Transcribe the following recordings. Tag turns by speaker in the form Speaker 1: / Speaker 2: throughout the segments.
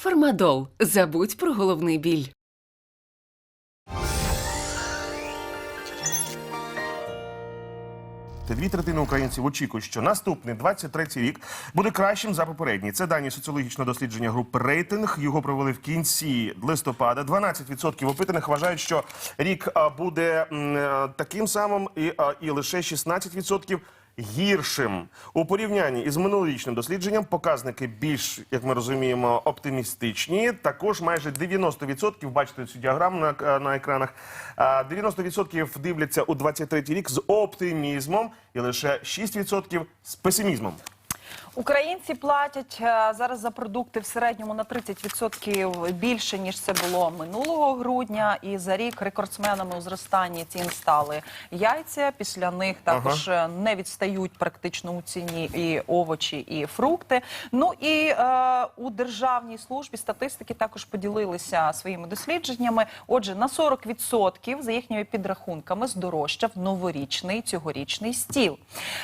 Speaker 1: Фармадол. Забудь про головний біль.
Speaker 2: Дві третини українців очікують, що наступний 23-й рік буде кращим за попередній. Це дані соціологічного дослідження групи рейтинг. Його провели в кінці листопада. 12% опитаних вважають, що рік буде е, таким самим, і, і лише 16% гіршим. У порівнянні із минулорічним дослідженням показники більш, як ми розуміємо, оптимістичні. Також майже 90%, бачите цю діаграму на, на екранах, а, 90% дивляться у 23-й рік з оптимізмом і лише 6% з песимізмом.
Speaker 3: Українці платять е, зараз за продукти в середньому на 30% більше ніж це було минулого грудня. І за рік рекордсменами у зростанні цін стали яйця. Після них також е, не відстають практично у ціні і овочі, і фрукти. Ну і е, у державній службі статистики також поділилися своїми дослідженнями. Отже, на 40% за їхніми підрахунками здорожчав новорічний цьогорічний стіл.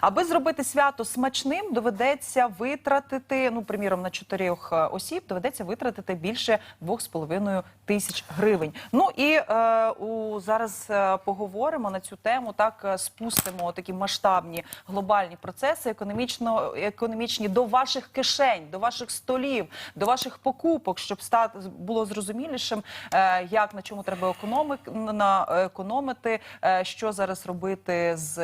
Speaker 3: Аби зробити свято смачним, доведеться витратити, ну приміром, на чотирьох е, осіб доведеться витратити більше 2,5 тисяч гривень. Ну і е, у зараз е, поговоримо на цю тему. Так е, спустимо такі масштабні глобальні процеси, економічно економічні до ваших кишень, до ваших столів, до ваших покупок, щоб стати було зрозумілішим, е, як на чому треба економити, на економити, е, що зараз робити з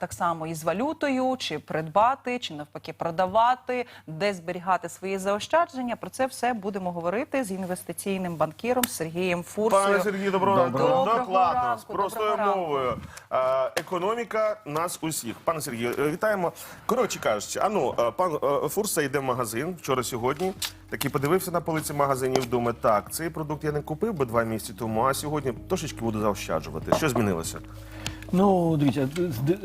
Speaker 3: так само із валютою, чи придбати, чи навпаки продавати, де зберігати свої заощадження. Про це все будемо говорити з інвестиційним банкіром Сергієм Фурсою.
Speaker 2: Пане Сергію, доброго
Speaker 3: Доброго
Speaker 2: ранку. Докладно,
Speaker 3: ранку,
Speaker 2: з простою
Speaker 3: доброго
Speaker 2: мовою. Е, Економіка нас усіх. Пане Сергію, е, вітаємо. Коротше кажучи, ану, е, пан е, Фурса йде в магазин вчора сьогодні. Такий подивився на полиці магазинів, думає, так, цей продукт я не купив би два місяці тому, а сьогодні трошечки буду заощаджувати. Що змінилося?
Speaker 4: Ну, дивіться, д- д-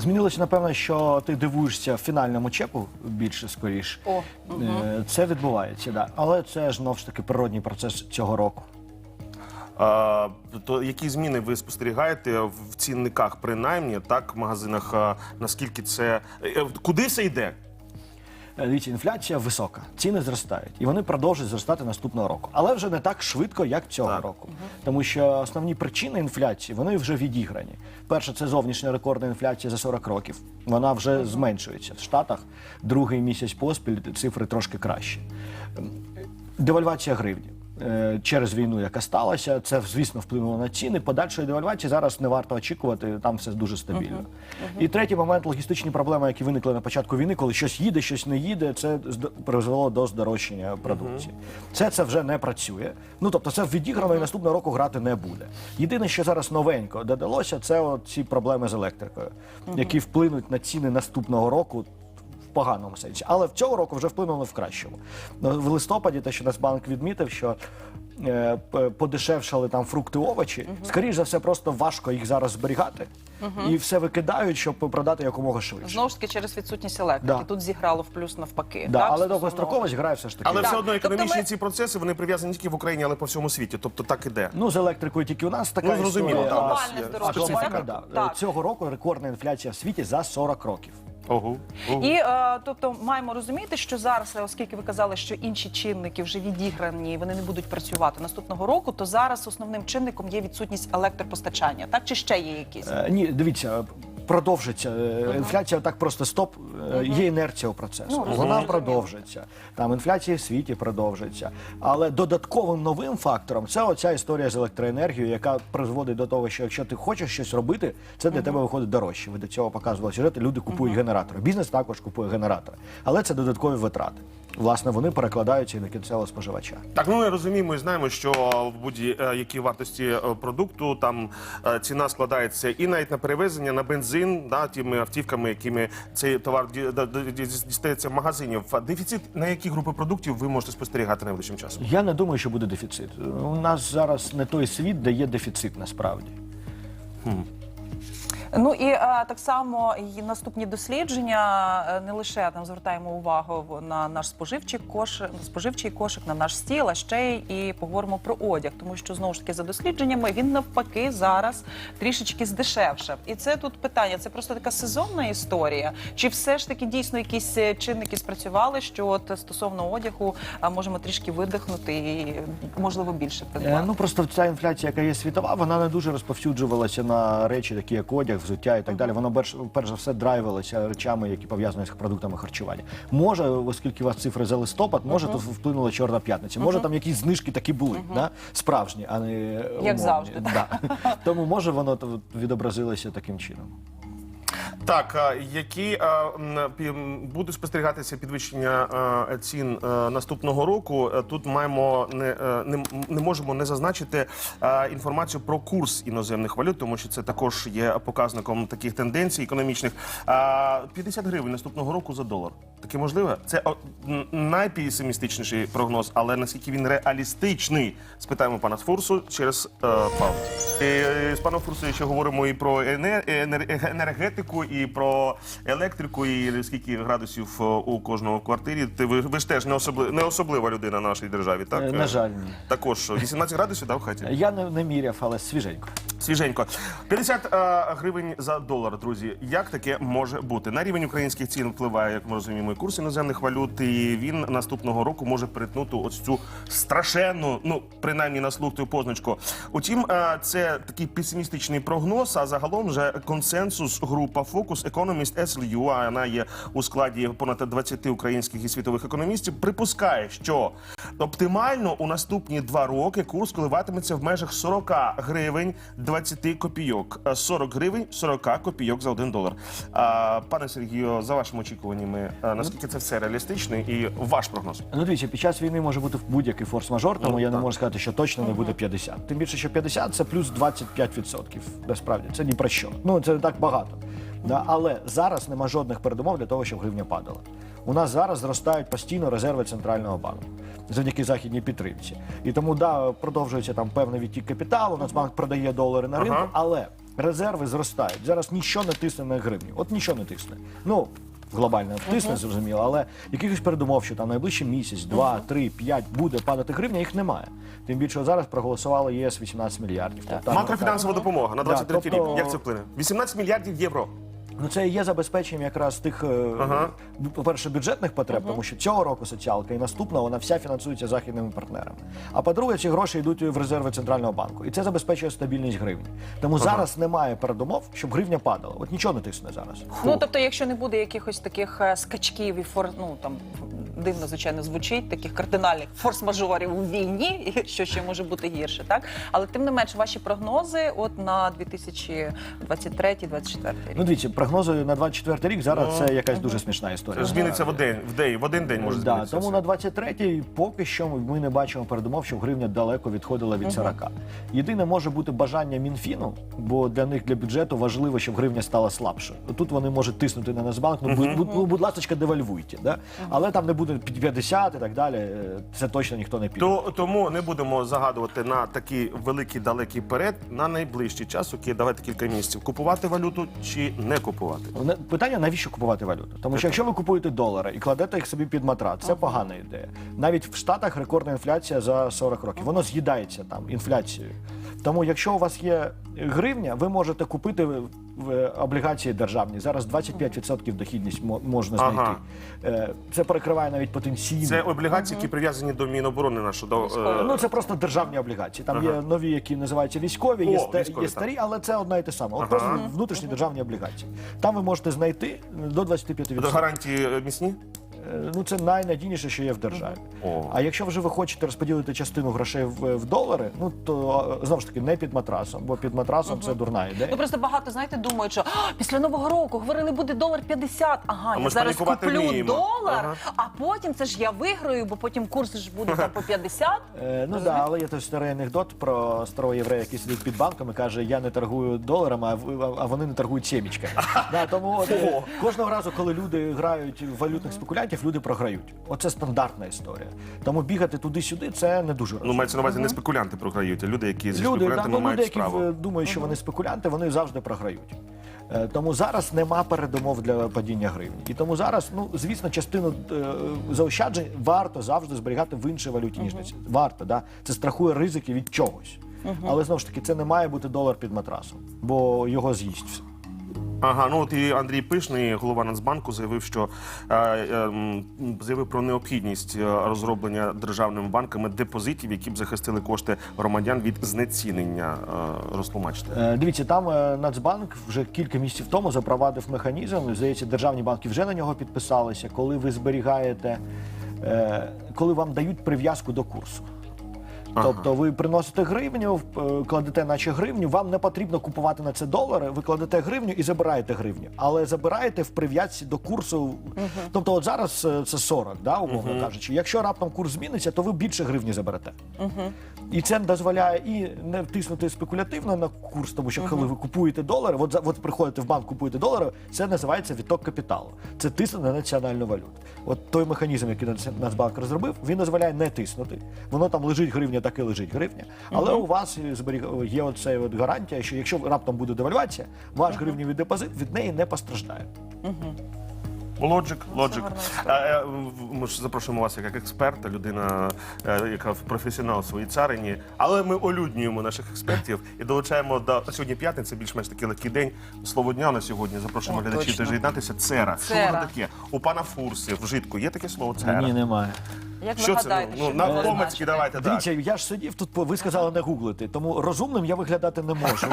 Speaker 4: змінилося, напевно, що ти дивуєшся фінальному чеку більше скоріш.
Speaker 3: О,
Speaker 4: Е, Це відбувається, да. Але це ж знов ж таки природній процес цього року.
Speaker 2: А, то які зміни ви спостерігаєте в цінниках, принаймні, так, в магазинах, а, наскільки це. е, Куди все йде?
Speaker 4: Дивіться, інфляція висока, ціни зростають, і вони продовжують зростати наступного року. Але вже не так швидко, як цього
Speaker 2: Так.
Speaker 4: року. Тому що основні причини інфляції вони вже відіграні. Перше, це зовнішня рекордна інфляція за 40 років. Вона вже зменшується. В Штатах другий місяць поспіль цифри трошки кращі. Девальвація гривні. Е, Через війну, яка сталася, це звісно вплинуло на ціни. Подальшої девальвації зараз не варто очікувати. Там все дуже стабільно. І третій момент логістичні проблеми, які виникли на початку війни, коли щось їде, щось не їде. Це призвело до здорожчання продукції. Це це вже не працює. Ну тобто, це відіграно і наступного року грати не буде. Єдине, що зараз новенько додалося, це от ці проблеми з електрикою, які вплинуть на ціни наступного року поганому сенсі. Але в цього року вже вплинуло в кращому. Ну, В листопаді, те, що Нацбанк відмітив, що е, подешевшали там фрукти, овочі. Скоріше за все, просто важко їх зараз зберігати. І все викидають, щоб продати якомога швидше.
Speaker 3: Знову ж таки через відсутність електрики.
Speaker 4: Да.
Speaker 3: Тут зіграло в плюс навпаки.
Speaker 4: Да,
Speaker 3: так,
Speaker 4: але
Speaker 3: стосовно-
Speaker 4: довгостроковість грає все ж таки.
Speaker 2: Але
Speaker 3: Так.
Speaker 2: все одно
Speaker 3: Тобто
Speaker 2: економічні
Speaker 3: ми-
Speaker 2: ці процеси вони прив'язані тільки в Україні, але по всьому світі. Тобто так іде.
Speaker 4: Ну, з електрикою тільки у нас така
Speaker 2: Ну, зрозуміло,
Speaker 4: історія.
Speaker 2: так, у нас
Speaker 3: Глобальне
Speaker 2: є
Speaker 4: А
Speaker 3: здоров'я.
Speaker 4: глобальна, да.
Speaker 3: Так.
Speaker 4: Цього року рекордна інфляція в світі за 40 років.
Speaker 2: Ого. Ого.
Speaker 3: І е, тобто маємо розуміти, що зараз, е, оскільки ви казали, що інші чинники вже відіграні, і вони не будуть працювати наступного року, то зараз основним чинником є відсутність електропостачання, так чи ще є якісь?
Speaker 4: Е, ні, дивіться, продовжиться. Е, Інфляція так просто стоп. Е, Є інерція у процесу.
Speaker 3: Ну,
Speaker 4: Вона продовжиться. Там інфляція в світі продовжиться. Але додатковим новим фактором це оця історія з електроенергією, яка призводить до того, що якщо ти хочеш щось робити, це для тебе виходить дорожче. Ви до цього показували сюжети. Люди купують генератори. Бізнес також купує генератори, але це додаткові витрати. Власне, вони перекладаються і на кінцевого споживача.
Speaker 2: Так, ну ми розуміємо і знаємо, що в будь-якій вартості е, продукту там е, ціна складається і навіть на перевезення, на бензин, да, тими автівками, якими цей товар дістається в магазинів. Дефіцит на які групи продуктів ви можете спостерігати найближчим часом?
Speaker 4: Я не думаю, що буде дефіцит. У нас зараз не той світ, де є дефіцит насправді.
Speaker 3: Ну і е, так само і наступні дослідження е, не лише там звертаємо увагу на наш споживчий кошик, споживчий кошик, на наш стіл, а ще й і поговоримо про одяг, тому що знову ж таки за дослідженнями він навпаки зараз трішечки здешевшав. І це тут питання: це просто така сезонна історія, чи все ж таки дійсно якісь е, чинники спрацювали, що от стосовно одягу можемо трішки видихнути і можливо більше
Speaker 4: Е,
Speaker 3: придбати.
Speaker 4: Ну просто ця інфляція, яка є світова, вона не дуже розповсюджувалася на речі, такі як одяг, взуття і так далі. Воно перш, перш за все драйвилося речами, які пов'язані з продуктами харчування. Може, оскільки у вас цифри за листопад, може тут вплинула чорна п'ятниця. Може там якісь знижки такі були, да? справжні, а не умовні.
Speaker 3: завжди,
Speaker 4: Да. Тому може воно то відобразилося таким чином.
Speaker 2: Так, які буде спостерігатися підвищення цін наступного року? Е, Тут маємо не, е, не, не можемо не зазначити інформацію про курс іноземних валют, тому що це також є показником таких тенденцій економічних. А, 50 гривень наступного року за долар. Таке можливе? Це найпесимістичніший прогноз, але наскільки він реалістичний? Спитаємо пана Фурсу через е, паузу. Е, З паном Фурсою ще говоримо і про ене- енергетику, і про електрику, і скільки градусів е, у кожного в квартирі. Ти ви, ви ж теж не особли, не особлива людина в нашій державі, так?
Speaker 4: Е, на жаль, ні.
Speaker 2: Також 18 градусів да, в хаті.
Speaker 4: Я не, не міряв, але свіженько.
Speaker 2: Свіженько. 50 е, гривень за долар, друзі. Як таке може бути? На рівень українських цін впливає, як ми розуміємо, і курс іноземних валют, і він наступного року може перетнути ось цю страшенну, ну принаймні на слух ту позначку. Утім, е, це такий песимістичний прогноз. А загалом вже консенсус група Focus Economist SLU, а вона є у складі понад 20 українських і світових економістів. Припускає, що оптимально у наступні два роки курс коливатиметься в межах 40 гривень 20 копійок. Е, 40 гривень 40 копійок за один долар. А, пане Сергію, за вашими очікуваннями, е, наскільки це все реалістично і ваш прогноз?
Speaker 4: Ну, дивіться, під час війни може бути будь-який форс-мажор, тому
Speaker 2: Ну,
Speaker 4: я не можу сказати, що точно не буде 50. Тим більше, що 50 це плюс 25%. Насправді, це ні про що. Ну, це не так багато. Да? Але зараз нема жодних передумов для того, щоб гривня падала. У нас зараз зростають постійно резерви центрального банку завдяки західній підтримці. І тому да, продовжується там певний відтік капіталу. Нацбанк продає долари на ринку,
Speaker 2: Ага.
Speaker 4: але резерви зростають. Зараз нічого не тисне на гривню. От нічого не тисне. Ну глобально тисне, зрозуміло, але якихось передумов, що там найближчий місяць, два, три, п'ять буде падати гривня, їх немає. Тим більше зараз проголосували ЄС 18 мільярдів. Тобто,
Speaker 2: Макрофінансова допомога на 23
Speaker 4: Да, тобто-
Speaker 2: рік. Як це вплине? 18 мільярдів євро.
Speaker 4: Ну це і є забезпеченням якраз тих, е,
Speaker 2: Ага.
Speaker 4: по-перше, бюджетних потреб, тому що цього року соціалка і наступна вона вся фінансується західними партнерами. А по-друге, ці гроші йдуть в резерви центрального банку, і це забезпечує стабільність гривні. Тому зараз немає передумов, щоб гривня падала. От нічого не тисне зараз.
Speaker 3: Ну тобто, якщо не буде якихось таких е, скачків і фор, ну там дивно, звичайно, звучить таких кардинальних форс-мажорів у війні, і що ще може бути гірше, так але тим не менш, ваші прогнози, от на 2023-2024 рік.
Speaker 4: Ну дивіться, прогнози на 24 рік зараз це якась дуже смішна історія.
Speaker 2: зміниться в день, в день, в один день може
Speaker 4: Да,
Speaker 2: змінитися.
Speaker 4: тому
Speaker 2: все.
Speaker 4: на 23-й поки що ми не бачимо передумов, щоб гривня далеко відходила від 40. Єдине може бути бажання Мінфіну, бо для них для бюджету важливо, щоб гривня стала слабшою. Тут вони можуть тиснути на Нацбанк, ну, будь, будь, ну, будь ласка, девальвуйте. Да? Але там не буде під 50 і так далі. е, Це точно ніхто не піде.
Speaker 2: То, тому не будемо загадувати на такий великий далекий перед на найближчий час. Окей, давайте кілька місяців. Купувати валюту чи не купувати?
Speaker 4: Не- Питання, навіщо купувати валюту? Тому що якщо ви купуєте долари і кладете їх собі під матрац, це погана ідея. Навіть в Штатах рекордна інфляція за 40 років. Воно з'їдається там інфляцією. Тому, якщо у вас є гривня, ви можете купити облігації державні. Зараз 25% дохідність мо- можна знайти.
Speaker 2: Ага.
Speaker 4: Е, Це перекриває навіть потенційно.
Speaker 2: Це облігації, які прив'язані до Міноборони нашого. До, е,
Speaker 4: Ну це просто державні облігації. Там є нові, які називаються військові, є,
Speaker 2: О,
Speaker 4: ста-
Speaker 2: військові,
Speaker 4: є
Speaker 2: так.
Speaker 4: старі, але це одна і те саме. От
Speaker 2: Ага.
Speaker 4: просто внутрішні державні облігації. Там ви можете знайти до 25%.
Speaker 2: до гарантії е, міцні?
Speaker 4: Е, Ну це найнадійніше, що є в державі.
Speaker 2: О.
Speaker 4: А якщо вже ви хочете розподілити частину грошей в, в долари, ну то е, знову ж таки не під матрасом, бо під матрасом це дурна ідея.
Speaker 3: Ну просто багато знаєте, думають, що «А, після нового року говорили, буде долар 50. Ага,
Speaker 2: А ми
Speaker 3: я
Speaker 2: ж
Speaker 3: зараз
Speaker 2: панікувати
Speaker 3: куплю
Speaker 2: вміємо.
Speaker 3: долар,
Speaker 2: Ага.
Speaker 3: а потім це ж я виграю, бо потім курс ж буде там по 50.
Speaker 4: Е, ну да, але є той старий анекдот про старого єврея, який сидить під банком і каже: Я не торгую доларами, а вони не торгують сімічками. да, тому от, е, кожного разу, коли люди грають в валютних спекулянтів, люди програють. Оце стандартна історія. Тому бігати туди-сюди це не дуже
Speaker 2: Ну, мається на увазі не спекулянти програють, а люди, які зі
Speaker 4: Люди, да,
Speaker 2: спекулянтами
Speaker 4: ну,
Speaker 2: мають
Speaker 4: які
Speaker 2: справу.
Speaker 4: в- думають, що вони спекулянти, вони завжди програють. Е, Тому зараз нема передумов для падіння гривні. І тому зараз, ну звісно, частину е, заощаджень варто завжди зберігати в іншій валюті, ніж на ці. Варто, да? Це страхує ризики від чогось. Але знову ж таки, це не має бути долар під матрасом, бо його з'їсть все.
Speaker 2: Ага, ну от і Андрій Пишний, голова Нацбанку, заявив, що е, е, заявив про необхідність е, розроблення державними банками депозитів, які б захистили кошти громадян від знецінення. Е, розтлумачте.
Speaker 4: Е, Дивіться, там е, Нацбанк вже кілька місяців тому запровадив механізм. Здається, державні банки вже на нього підписалися, коли ви зберігаєте, е, коли вам дають прив'язку до курсу. Тобто ви приносите гривню, е, кладете наче гривню, вам не потрібно купувати на це долари, ви кладете гривню і забираєте гривню. Але забираєте в прив'язці до курсу. Тобто, от зараз е, це 40, да, умовно кажучи. Якщо раптом курс зміниться, то ви більше гривні заберете. І це дозволяє і не втиснути спекулятивно на курс, тому що коли ви купуєте долари, от, от приходите в банк, купуєте долари, це називається відток капіталу. Це тисне на національну валюту. От той механізм, який Нацбанк розробив, він дозволяє не тиснути. Воно там лежить гривня, так і лежить гривня. Але у вас є оце от гарантія, що якщо раптом буде девальвація, ваш гривневий депозит від неї не постраждає.
Speaker 2: Лоджик, лоджик. е, Ми ж запрошуємо вас як експерта, людина, е, яка професіонал в своїй царині. Але ми олюднюємо наших експертів і долучаємо до сьогодні п'ятниця, більш-менш такий легкий день. Слово дня на сьогодні. Запрошуємо глядачів теж єднатися. Цера. Що
Speaker 3: Цера.
Speaker 2: воно таке? У пана Фурси вжитку є таке слово цера?
Speaker 4: Ні, немає.
Speaker 3: Як
Speaker 2: Що це?
Speaker 3: гадаєте,
Speaker 2: Ну, на
Speaker 3: значити?
Speaker 2: давайте так.
Speaker 4: Дивіться, я ж сидів тут, ви сказали не гуглити, тому розумним я виглядати не можу.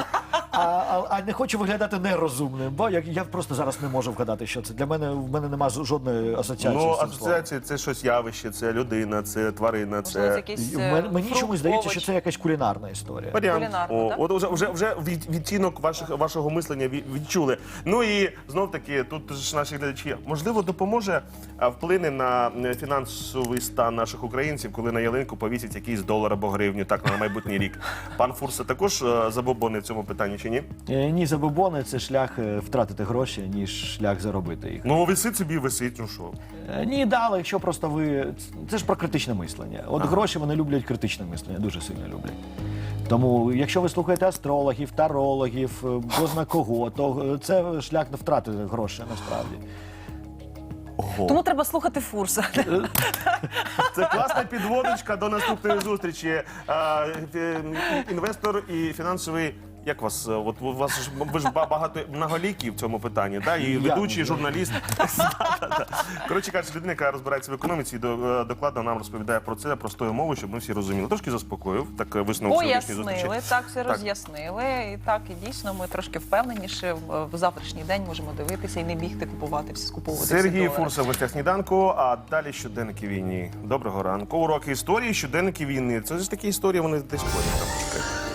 Speaker 4: А, а, а не хочу виглядати нерозумним, бо я, я просто зараз не можу вгадати, що це. Для мене в мене немає жодної асоціації.
Speaker 2: Ну,
Speaker 4: з цим словом.
Speaker 2: асоціація це щось явище, це людина, це тварина,
Speaker 3: Можливо,
Speaker 2: це.
Speaker 3: якийсь е,
Speaker 4: Мені
Speaker 3: фрукт,
Speaker 4: чомусь здається,
Speaker 3: овоч.
Speaker 4: що це якась кулінарна історія.
Speaker 2: Варіант.
Speaker 3: Кулінарна,
Speaker 2: О,
Speaker 3: так?
Speaker 2: От вже вже вже від, відтінок ваших вашого мислення ві- відчули. Ну і знов таки, тут ж наші глядачі можливо допоможе а, вплине на е, фінансовий стан наших українців, коли на ялинку повісять якийсь долар або гривню, так на майбутній рік. Пан Фурса також е, забобонний в цьому питанні чи ні?
Speaker 4: Е, Ні, забобони це шлях е, втратити гроші, ніж шлях заробити їх.
Speaker 2: Ну висить собі, висить. Ну що?
Speaker 4: Е, Ні, да, але якщо просто ви. Це ж про критичне мислення. От гроші вони люблять критичне мислення, дуже сильно люблять. Тому, якщо ви слухаєте астрологів, тарологів, е, бозна кого, то е, це шлях до втрати грошей насправді.
Speaker 2: Ого.
Speaker 3: Тому треба слухати Фурса.
Speaker 2: Це класна підводочка до наступної зустрічі. Е, Інвестор і фінансовий. Як вас? е, От у вас ж ви ж ба- багато многоліків в цьому питанні, да? І ведучий, і журналіст. Коротше кажучи, людина, яка розбирається в економіці, і до- е, докладно нам розповідає про це простою мовою, щоб ми всі розуміли. Трошки заспокоїв, так е, висновок сьогоднішньої зустрічі.
Speaker 3: Пояснили, так все
Speaker 2: Так.
Speaker 3: роз'яснили. І так, і дійсно ми трошки впевненіше в, в завтрашній день можемо дивитися і не бігти купувати всі скуповувати. всі
Speaker 2: Сергій
Speaker 3: долари.
Speaker 2: Фурса в гостях сніданку, а далі щоденники війни. Доброго ранку. Уроки історії, щоденники війни. Це ж такі історії, вони десь ходять там. Чекайте.